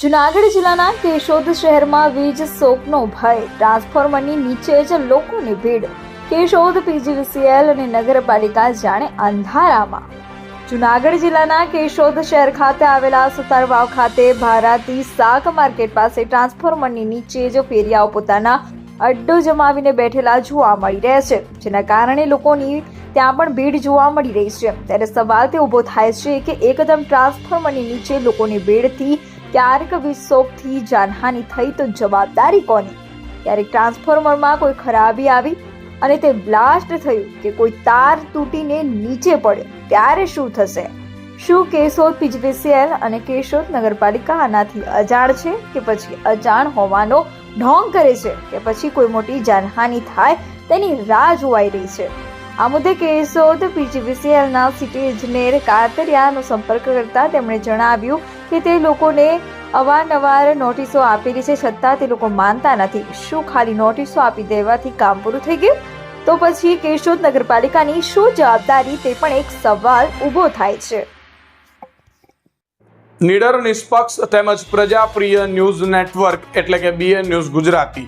જુનાગઢ જિલ્લાના કેશોદ શહેરમાં વીજ શોકનો ભય. ટ્રાન્સફોર્મરની નીચે જ લોકોની ભીડ. કેશોદ પીજીવીસીએલ અને નગરપાલિકા જાણે અંધારામાં. જુનાગઢ જિલ્લાના કેશોદ શહેર ખાતે આવેલા સુતારવાવ ખાતે ભારાતી શાક માર્કેટ પાસે ટ્રાન્સફોર્મરની નીચે જ ફેરિયાઓ પોતાના અડ્ડો જમાવીને બેઠેલા જોવા મળી રહ્યા છે, જેના કારણે લોકોની ત્યાં પણ ભીડ જોવા મળી રહી છે. ત્યારે સવાલ તે ઊભો થાય છે કે એકદમ ટ્રાન્સફોર્મરની નીચે લોકોની ભીડથી ક્યારેક વિસ્ફોટથી જાનહાનિ થઈ તો જવાબદારી કોની? ક્યારેક ટ્રાન્સફોર્મરમાં કોઈ ખરાબી આવી અને તે બ્લાસ્ટ થયું કે કોઈ તાર તૂટીને નીચે પડ્યો, ત્યારે શું થશે? શું કેશોદ પીજીવીસીએલ અને કેશોદ નગરપાલિકા આનાથી અજાણ છે કે પછી અજાણ હોવાનો ઢોંગ કરે છે કે પછી કોઈ મોટી જાનહાનિ થાય તેની રાહ જોવાઈ રહી છે? આ મુદ્દે કેશોદ પીજીવીસીએલના સિટી ઇજનેર કાતરિયાનો સંપર્ક કરતા તેમણે જણાવ્યું કે તે લોકોને અવારનવાર નોટિસો આપેલી છે, છતાં તે લોકો માનતા નથી. શું ખાલી નોટિસો આપી દેવાથી કામ પૂરું થઈ ગયું? તો પછી કેશોદ નગરપાલિકાની શું જવાબદારી તે પણ એક સવાલ ઊભો થાય છે. નિડર, નિષ્પક્ષ તેમજ પ્રજાપ્રિય ન્યૂઝ નેટવર્ક એટલે કે BN news Gujarati.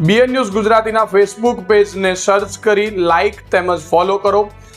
BN news ગુજરાતીના ફેસબુક પેજને સર્ચ કરી લાઇક તેમજ ફોલો કરો.